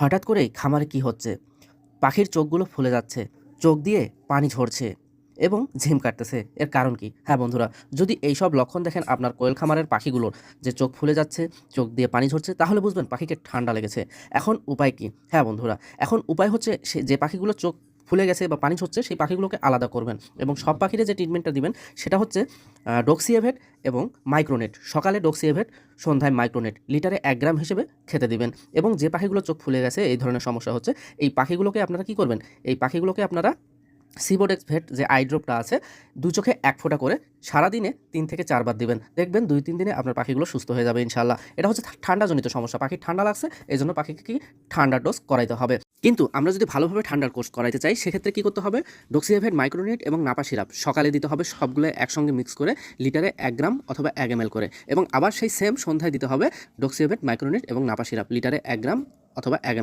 হঠাৎ করেই খামারে কি হচ্ছে? পাখির চোখগুলো ফুলে যাচ্ছে, চোখ দিয়ে পানি ঝরছে এবং ঝিম কাটতেছে। এর কারণ কি? হ্যাঁ বন্ধুরা, যদি এই সব লক্ষণ দেখেন আপনার কোয়েল খামারের পাখিগুলোর যে চোখ ফুলে যাচ্ছে, চোখ দিয়ে পানি ঝরছে, তাহলে বুঝবেন পাখিকে ঠান্ডা লেগেছে। এখন উপায় কি? হ্যাঁ বন্ধুরা, এখন উপায় হচ্ছে সে, যে পাখিগুলো চোখ ফুলে গেছে বা পানি ঝরছে, সেই পাখিগুলোকে আলাদা করবেন এবং সব পাখিরে যে ট্রিটমেন্টটা দিবেন, সেটা হচ্ছে ডক্সিয়েভেট এবং মাইক্রোনেট। সকালে ডক্সিয়েভেট সন্ধ্যায় মাইক্রোনেট। লিটারে এক গ্রাম হিসেবে খেতে দিবেন। এবং যে পাখিগুলো চোখ ফুলে গেছে, এই ধরনের সমস্যা হচ্ছে, এই পাখিগুলোকে আপনারা কি করবেন? এই পাখিগুলোকে আপনারা সিবোডেক্স ভেট যে আই ড্রপটা আছে, দু চোখে এক ফোঁটা করে সারাদিনে তিন থেকে চারবার দিবেন। দেখবেন দুই তিন দিনে আপনার পাখিগুলো সুস্থ হয়ে যাবে ইনশাল্লাহ এটা হচ্ছে ঠান্ডাজনিত সমস্যা। পাখি ঠান্ডা লাগছে এই জন্য পাখিকে কি ঠান্ডার ডোজ করাইতে হবে। কিন্তু আমরা যদি ভালোভাবে ঠান্ডার কোর্স করাইতে চাই, সেক্ষেত্রে কী করতে হবে? ডক্সিয়াভেট মাইক্রোনিট এবং নাপা সিরাপ সকালে দিতে হবে। সবগুলো একসঙ্গে মিক্স করে লিটারে এক গ্রাম অথবা এক এম করে। এবং আবার সেই সেম সন্ধ্যায় দিতে হবে ডক্সিয়াভেট মাইক্রোনিট এবং নাপা সিরাপ লিটারে এক গ্রাম অথবা এক